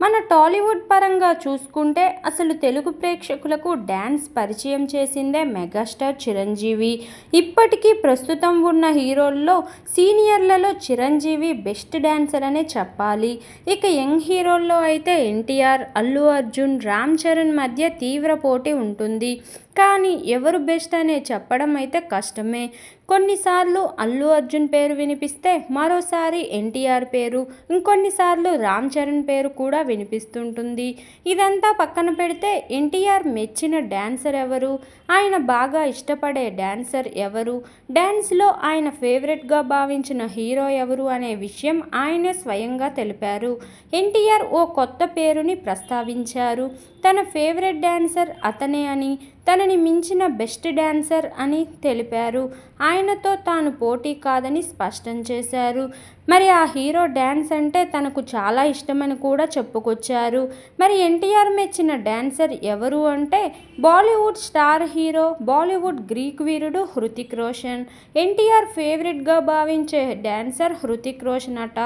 మన టాలీవుడ్ పరంగా చూసుకుంటే అసలు తెలుగు ప్రేక్షకులకు డ్యాన్స్ పరిచయం చేసిందే మెగాస్టార్ చిరంజీవి. ఇప్పటికీ ప్రస్తుతం ఉన్న హీరోల్లో సీనియర్లలో చిరంజీవి బెస్ట్ డ్యాన్సర్ అనే చెప్పాలి. ఇక యంగ్ హీరోల్లో అయితే ఎన్టీఆర్ అల్లు అర్జున్ రామ్ చరణ్ మధ్య తీవ్ర పోటీ ఉంటుంది. కానీ ఎవరు బెస్ట్ అనే చెప్పడం అయితే కష్టమే. కొన్నిసార్లు అల్లు అర్జున్ పేరు వినిపిస్తే మరోసారి ఎన్టీఆర్ పేరు ఇంకొన్నిసార్లు రామ్ చరణ్ పేరు కూడా వినిపిస్తుంటుంది. ఇదంతా పక్కన పెడితే ఎన్టీఆర్ మెచ్చిన డ్యాన్సర్ ఎవరు? ఆయన బాగా ఇష్టపడే డ్యాన్సర్ ఎవరు? డ్యాన్స్లో ఆయన ఫేవరెట్గా భావించిన హీరో ఎవరు అనే విషయం ఆయనే స్వయంగా తెలిపారు. ఎన్టీఆర్ ఓ కొత్త పేరుని ప్రస్తావించారు. తన ఫేవరెట్ డ్యాన్సర్ అతనే అని తనని మించిన బెస్ట్ డ్యాన్సర్ అని తెలిపారు. ఆయనతో తాను పోటీ కాదని స్పష్టం చేశారు. మరి ఆ హీరో డ్యాన్స్ అంటే తనకు చాలా ఇష్టమని కూడా చెప్పుకొచ్చారు. మరి ఎన్టీఆర్ మెచ్చిన డ్యాన్సర్ ఎవరు అంటే Bollywood star hero Bollywood Greek వీరుడు హృతిక్ రోషన్. ఎన్టీఆర్ ఫేవరెట్గా భావించే డ్యాన్సర్ హృతిక్ రోషన్ అట.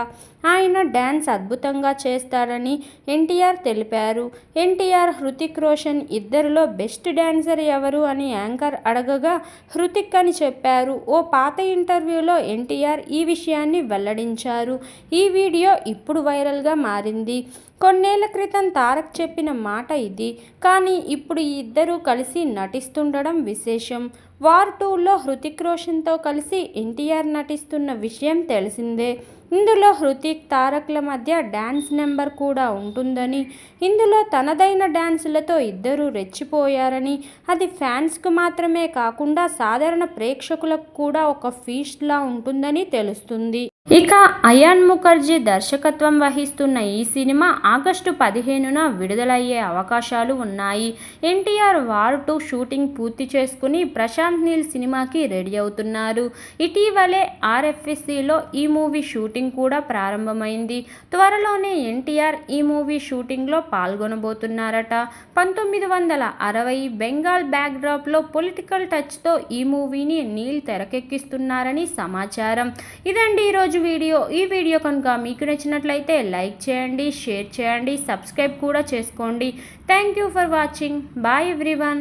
ఆయన డ్యాన్స్ అద్భుతంగా చేస్తాడని ఎన్టీఆర్ తెలిపారు. ఎన్టీఆర్ హృతిక్ రోషన్ ఇద్దరిలో బెస్ట్ డ్యాన్సర్ ఎవరు అని యాంకర్ అడగగా హృతిక్ అని చెప్పారు. ఓ పాత ఇంటర్వ్యూలో ఎన్టీఆర్ ఈ విషయాన్ని వెల్లడించారు. ఈ వీడియో ఇప్పుడు వైరల్గా మారింది. కొన్నేళ్ళ క్రితం తారక్ చెప్పిన మాట ఇది. కానీ ఇప్పుడు ఈ ఇద్దరూ కలిసి నటిస్తుండడం విశేషం. వార్ టూలో హృతిక్ రోషన్తో కలిసి ఎన్టీఆర్ నటిస్తున్న విషయం తెలిసిందే. ఇందులో హృతిక్ తారక్ల మధ్య డ్యాన్స్ నెంబర్ కూడా ఉంటుందని ఇందులో తనదైన డ్యాన్సులతో ఇద్దరూ రెచ్చిపోయారని అది ఫ్యాన్స్కు మాత్రమే కాకుండా సాధారణ ప్రేక్షకులకు కూడా ఒక ఫీస్ట్లా ఉంటుందని తెలుస్తుంది. ఇక అయాన్ ముఖర్జీ దర్శకత్వం వహిస్తున్న ఈ సినిమా ఆగస్టు పదిహేనున విడుదలయ్యే అవకాశాలు ఉన్నాయి. ఎన్టీఆర్ వార్ టూ షూటింగ్ పూర్తి చేసుకుని ప్రశాంత్ నీల్ సినిమాకి రెడీ అవుతున్నారు. ఇటీవలే ఆర్ఎఫ్ఎస్సిలో ఈ మూవీ షూటింగ్ కూడా ప్రారంభమైంది. త్వరలోనే ఎన్టీఆర్ ఈ మూవీ షూటింగ్లో పాల్గొనబోతున్నారట. పంతొమ్మిది వందల అరవై బెంగాల్ బ్యాక్డ్రాప్లో పొలిటికల్ టచ్తో ఈ మూవీని నీల్ తెరకెక్కిస్తున్నారని సమాచారం. ఇదండి ఈరోజు వీడియో ఈ వీడియో కనుక మీకు నచ్చినట్లయితే లైక్ చేయండి షేర్ చేయండి సబ్స్క్రైబ్ కూడా చేసుకోండి. Thank you for watching. Bye everyone.